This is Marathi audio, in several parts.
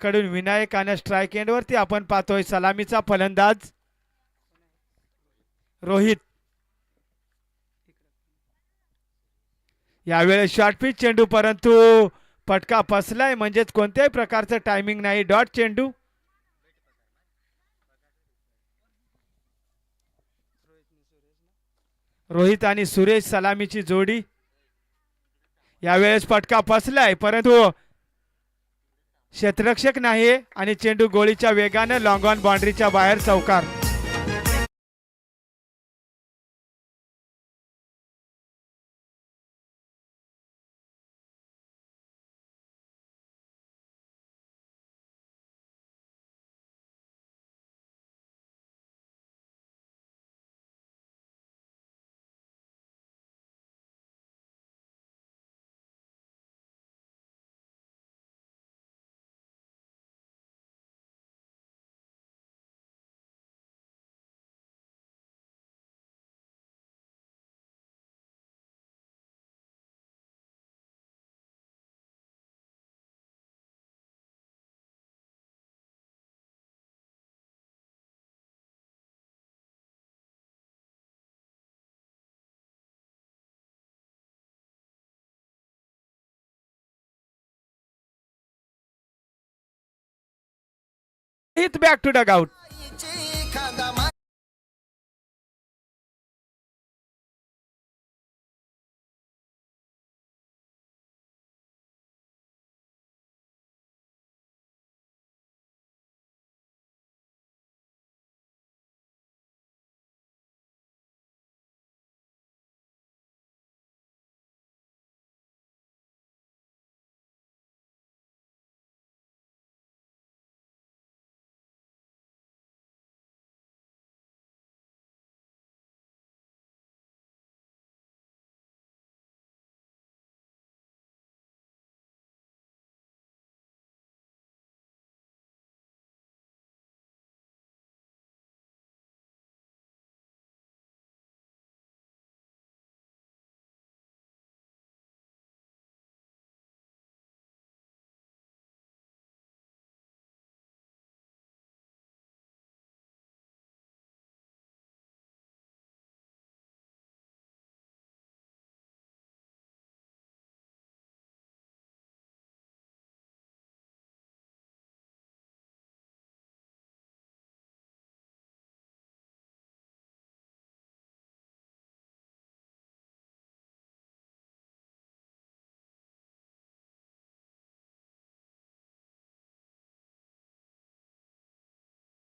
कडून विनायक आणि स्ट्राईक एंड वरती आपण पाहतोय सलामीचा फलंदाज. रोहित. यावेळेस शॉर्ट पिच चेंडू परंतु पटका फसलाय. म्हणजेच कोणत्याही प्रकारचं टायमिंग नाही. डॉट चेंडू. रोहित आणि सुरेश सलामीची जोडी. यावेळेस पटका फसलाय परंतु क्षेत्ररक्षक नाही आणि चेंडू गोळीच्या वेगानं लॉंग ऑन बाउंड्रीच्या बाहेर चौकार हित बॅक टू डग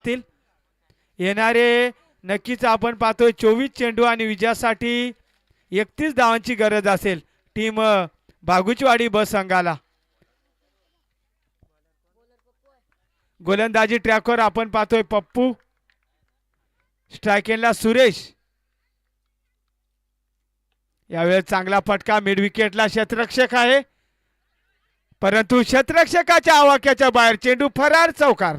आउट येणारे नक्कीच आपण पाहतोय चोवीस चेंडू आणि विजयासाठी एकतीस धावांची गरज असेल. टीम भागुचवाडी बागुचवाडी बस संघाला. गोलंदाजी ट्रॅकवर आपण पाहतोय पप्पू. स्ट्रायकेनला सुरेश. यावेळेस चांगला फटका मिडविकेटला विकेटला आहे. परंतु क्षेत्ररक्षकाच्या आवाक्याच्या बाहेर चेंडू फरार चौकार.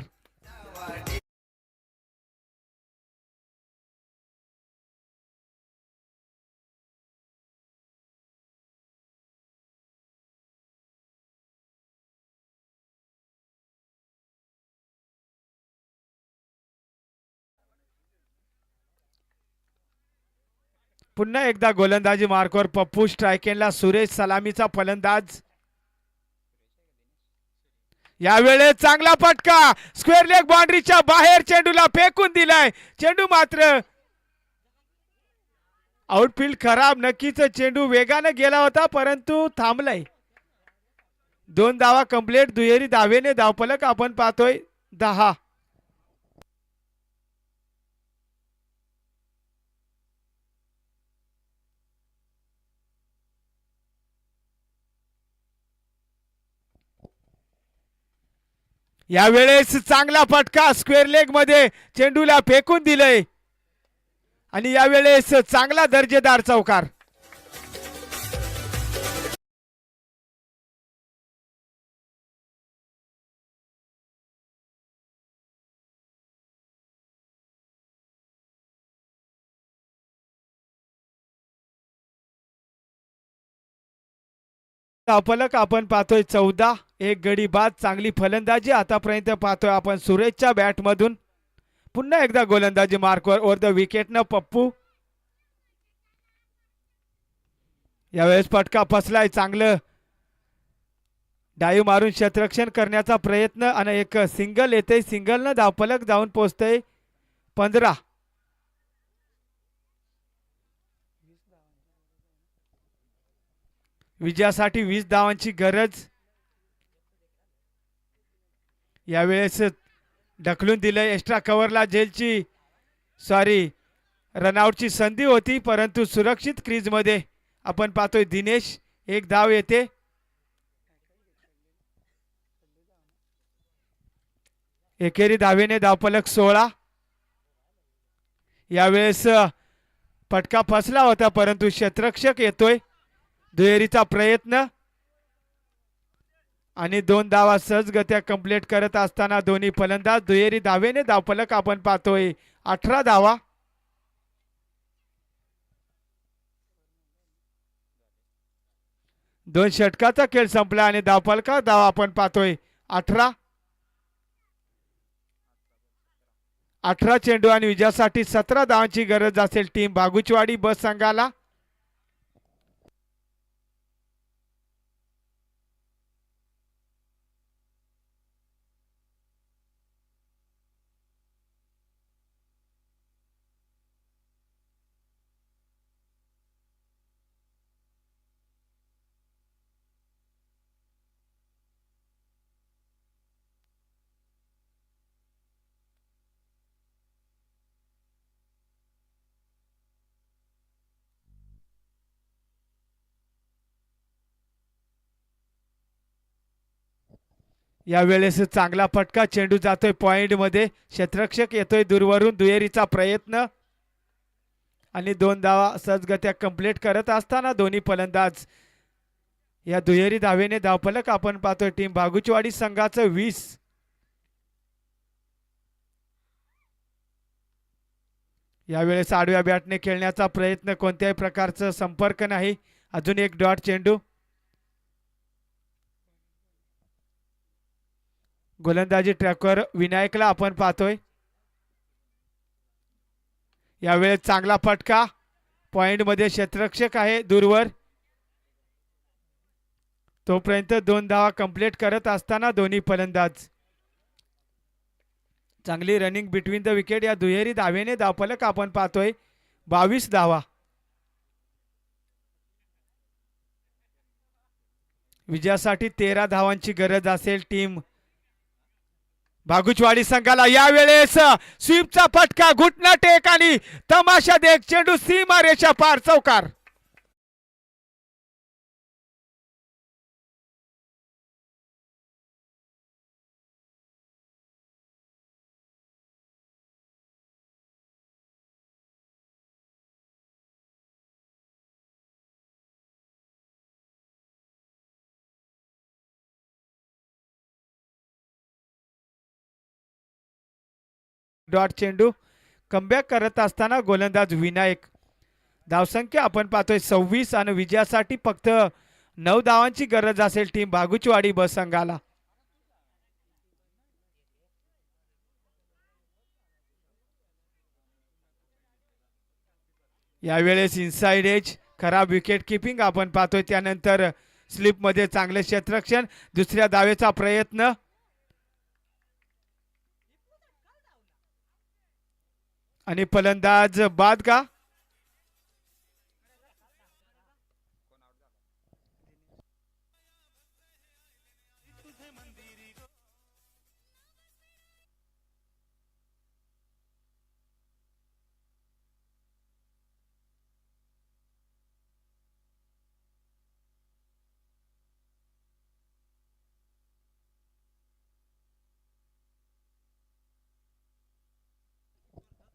पुन्हा एकदा गोलंदाजी मार्कवर पप्पू स्ट्रायकेनला सुरेश सलामीचा फलंदाज. यावेळेस चांगला फटका. स्क्वेअर लेग बाउंड्रीच्या बाहेर चेंडूला फेकून दिलाय. चेंडू मात्र आउटफील्ड खराब. नक्कीच चेंडू वेगानं गेला होता परंतु थांबलाय. दोन धावा कंप्लीट दुहेरी धावेने धावपलक आपण पाहतोय दहा. यावेळेस चांगला फटका स्क्वेअर लेगमध्ये चेंडूला फेकून दिलंय. आणि यावेळेस चांगला दर्जेदार चौकार. फलक आपण पाहतोय चौदा. एक गडी बाद चांगली फलंदाजी. आतापर्यंत पाहतोय आपण सुरेशच्या बॅटमधून. पुन्हा एकदा गोलंदाजी मार्कवर ओर द विकेटनं पप्पू. यावेळेस फटका फसलाय चांगलं. डायू मारून क्षेत्ररक्षण करण्याचा प्रयत्न आणि एक सिंगल येते सिंगलनं धावपलक जाऊन पोचतंय पंधरा. विजयासाठी वीस धावांची गरज. यावेळेस ढकलून दिलंय एक्स्ट्रा कव्हरला जेलची सॉरी रनआउटची संधी होती परंतु सुरक्षित क्रीजमध्ये आपण पाहतोय दिनेश एक धाव येते. एकेरी धावेने धावपलक सोळा यावेळेस पटका फटका फसला होता परंतु क्षेत्रक्षक येतोय. दुहेरीचा प्रयत्न. आणि दोन धावा सहजगत्या कंप्लीट करत असताना दोन्ही फलंदाज दुहेरी धावेने धावफलक आपण पाहतोय. अठरा धावा. दोन षटकाचा खेळ संपला आणि धावफलका धावा आपण पाहतोय. अठरा. अठरा चेंडू आणि विजयासाठी सतरा धावांची गरज असेल. टीम बागुचवाडी बस संघाला यावेळेस चांगला फटका चेंडू जातोय पॉईंटमध्ये क्षेत्रक्षक येतोय दूरवरून दुहेरीचा प्रयत्न. आणि दोन धावा सहजगत्या कंप्लीट करत असताना दोन्ही फलंदाज. या दुहेरी धावेने धावफलक आपण पाहतोय टीम भागुचवाडी संघाचं वीस. यावेळेस आडव्या बॅटने खेळण्याचा प्रयत्न कोणत्याही प्रकारचं संपर्क नाही. अजून एक डॉट चेंडू. गोलंदाजी ट्रॅकवर विनायकला आपण पाहतोय. यावेळेस चांगला फटका. पॉइंटमध्ये क्षेत्ररक्षक आहे दूरवर. तोपर्यंत दोन धावा कंप्लीट करत असताना दोन्ही फलंदाज. चांगली रनिंग बिटवीन द विकेट या दुहेरी धावेने धावफलक आपण पाहतोय. बावीस धावा. विजयासाठी तेरा धावांची गरज असेल टीम बागुचवाडी संघाला यावेळेस स्वीपचा फटका घुटना टेक आणि तमाशा देख चेंडू सीमा रेषा पार चौकार. डॉट चेंडू कमबॅक करत असताना गोलंदाज विनायक. धावसंख्या आपण पाहतोय सव्वीस आणि विजयासाठी फक्त नऊ धावांची गरज असेल टीम बागुचवाडी बस संघाला यावेळेस इनसाइड एज खराब विकेट किपिंग आपण पाहतोय. त्यानंतर स्लिपमध्ये चांगले क्षेत्ररक्षण दुसऱ्या दावेचा प्रयत्न आणि फलंदाज बाद का?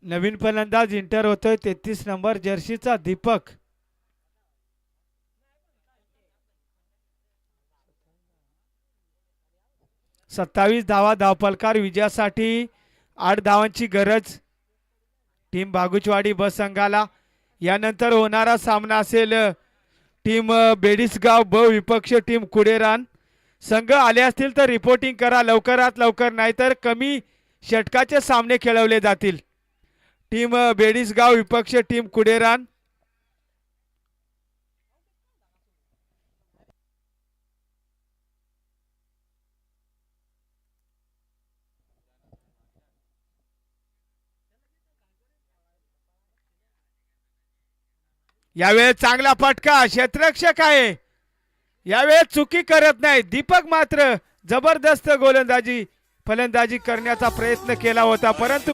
नवीन फलंदाज इंटर होतोय तेहतीस नंबर जर्सीचा दीपक. सत्तावीस धावा धावपलकार विजयासाठी आठ धावांची गरज. टीम बागुचवाडी बस संघाला. यानंतर होणारा सामना असेल टीम बेडिसगाव ब विपक्ष टीम कुडेरान संघ आले असतील तर रिपोर्टिंग करा. लवकरात लवकर नाहीतर कमी षटकाचे सामने खेळवले जातील. टीम बेडीसगाव विपक्ष टीम कुडेरान यावेळेस चांगला फटका क्षेत्ररक्षक आहे. यावेळेस चुकी करत नाही. दीपक मात्र जबरदस्त गोलंदाजी फलंदाजी करण्याचा प्रयत्न केला होता परंतु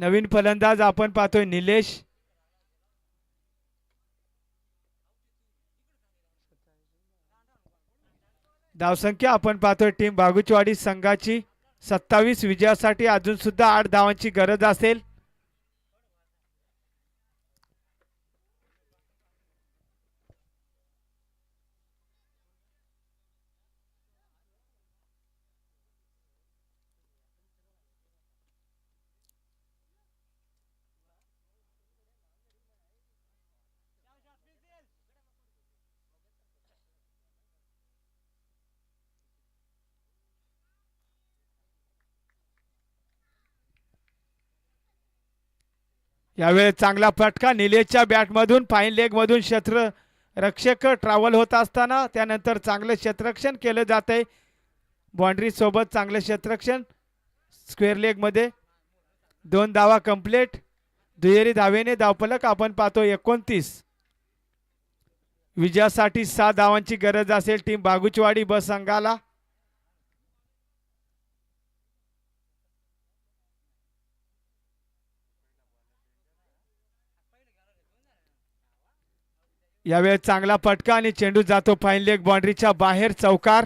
नवीन फलंदाज आपण पाहतोय निलेश. धावसंख्या आपण पाहतोय टीम बागुचवाडी संघाची सत्तावीस विजयासाठी अजून सुद्धा आठ धावांची गरज असेल. यावेळेस चांगला फटका. निलेशच्या बॅटमधून फाईन लेगमधून क्षेत्र रक्षक ट्रॅव्हल होत असताना त्यानंतर चांगलं क्षेत्ररक्षण केलं जात आहे बाँड्रीसोबत चांगलं क्षेत्ररक्षण स्क्वेअर लेगमध्ये दोन धावा कंप्लीट दुहेरी धावेने धावफलक आपण पाहतो एकोणतीस. विजयासाठी सहा धावांची गरज असेल. टीम बागुचवाडी बस संघाला. यावेळेस चांगला फटका आणि चेंडू जातो फाईन लेग बाउंड्रीच्या बाहेर चौकार.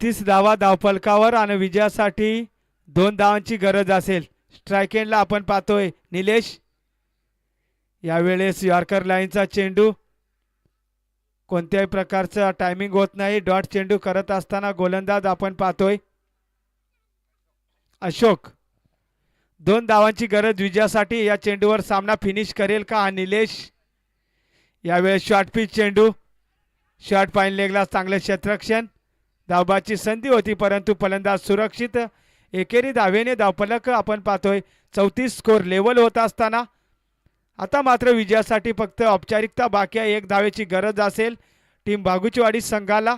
तीस धावा धावफलकावर आणि विजयासाठी दोन धावांची गरज असेल. स्ट्राईक एंडला आपण पाहतोय. निलेश यावेळेस यॉर्कर लाईनचा चेंडू. कोणत्याही प्रकारचा टायमिंग होत नाही. डॉट चेंडू करत असताना गोलंदाज आपण पाहतोय. अशोक दोन धावांची गरज विजयासाठी या चेंडूवर सामना फिनिश करेल का? हा निलेश यावेळेस शॉर्ट पिच चेंडू. शॉर्ट पाईन लेगला चांगले क्षेत्रक्षण धावबाची संधी होती परंतु फलंदाज सुरक्षित. एकेरी धावेने धावफलक आपण पाहतोय. चौतीस स्कोर लेवल होत असताना. आता मात्र विजयासाठी फक्त औपचारिकता बाकी आहे. एक धावेची गरज असेल टीम बागुचवाडी संघाला.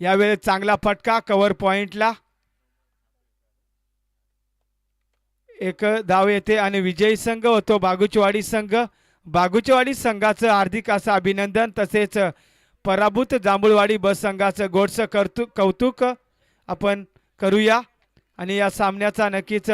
यावेळेस चांगला फटका कव्हर पॉइंटला एक धाव येते आणि विजयी संघ होतो बागुचवाडी संघ. बागुचवाडी संघाचं हार्दिक असं अभिनंदन. तसेच पराभूत जांभूळवाडी बस संघाचं गोडसं कर्तु कौतुक आपण करूया. आणि या सामन्याचा नक्कीच